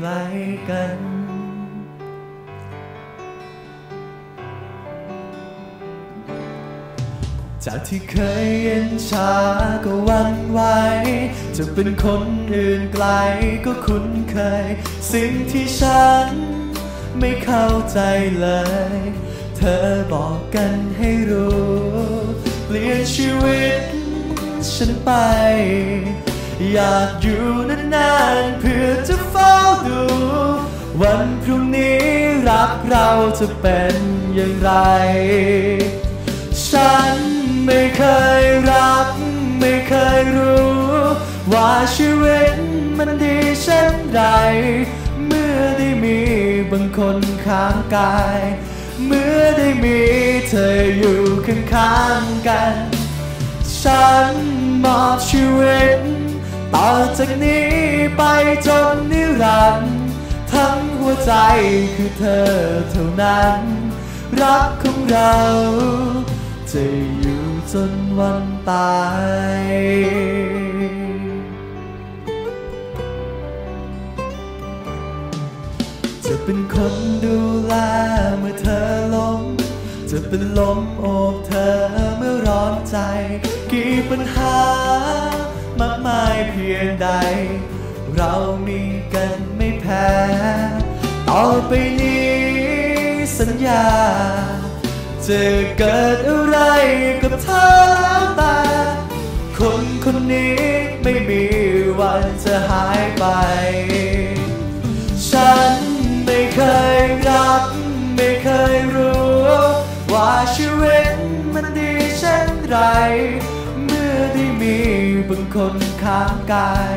กลกัน จากที่เคยเย็นชาก็วันไหว จะเป็นคนอื่นไกลก็คุ้นเคย สิ่งที่ฉันไม่เข้าใจเลย เธอบอกกันให้รู้ เปลี่ยนชีวิตฉันไป อยากอยู่นานๆเพื่อจะ ฝ้าดู วันพรุ่งนี้รักเราจะเป็นอย่างไร ฉันไม่เคยรัก ไม่เคยรู้ ว่าชีวิตมันดีเช่นไรเมื่อได้มีบางคนข้างกาย เมื่อได้มีเธออยู่ข้างๆกัน ฉันมอบชีวิต ต่อจากนี้ ไปจนนิรันดร์ทั้งหัวใจคือเธอเท่านั้น รักของเราจะอยู่จนวันตายจะเป็นคนดูแลเมื่อเธอล้ม จะเป็นลมโอบเธอเมื่อร้อนใจ กี่ปัญหามากมายเพียงใด เรามีกันไม่แพ้ ต่อไปนี้สัญญา จะเกิดอะไรกับเธอแล้วแต่ คนคนนี้ไม่มีวันจะหายไป ฉันไม่เคยรัก ไม่เคยรู้ ว่าชีวิตมันดีเช่นไร เมื่อได้มีบางคนข้างกาย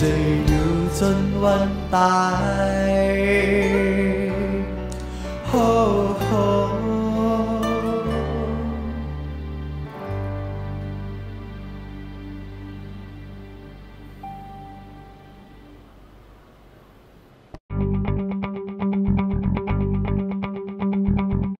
จะอยู่จนวันตาย โฮโฮ